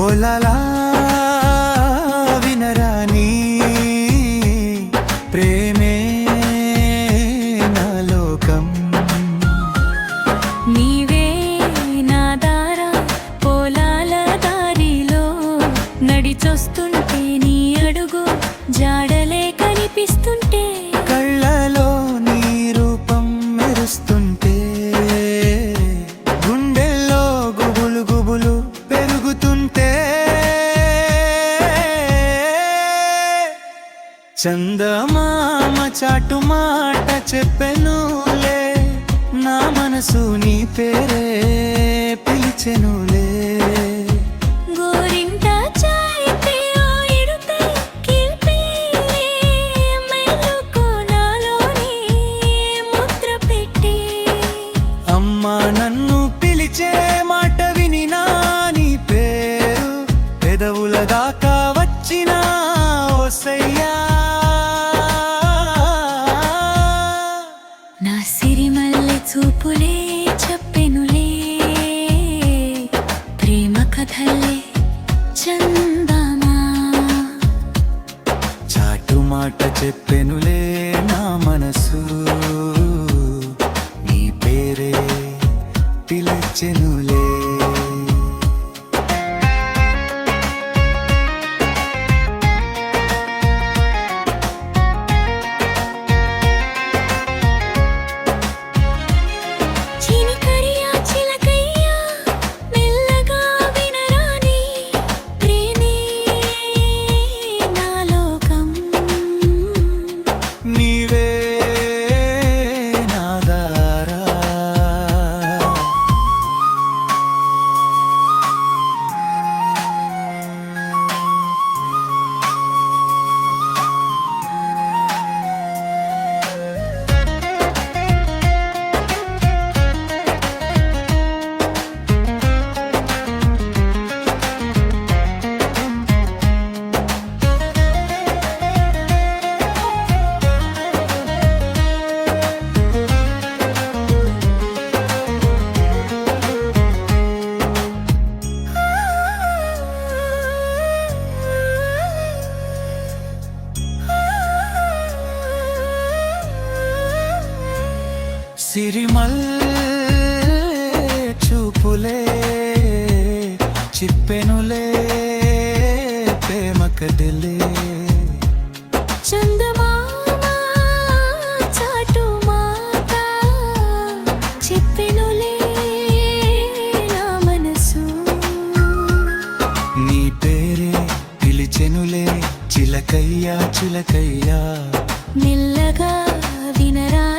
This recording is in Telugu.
చూస్తుంటే లోకం? దారిలో నడిచొస్తుంటే నీ అడుగు జాడలే కనిపిస్తుంటే కళ్ళ చందమామ చాటు మాట చెప్పెనులే నా మనసు నీ పేరే పిలిచెనులే. చందమా? చాటు మాట చెప్పెనులే నా మనసు. సిరిమల్లె చూపులే చిప్పెనులే ప్రేమ కదిలే నా పేరే పిలిచెనులే చిలకయ్యా చిలకయ్యా. మెల్లగా వినరాని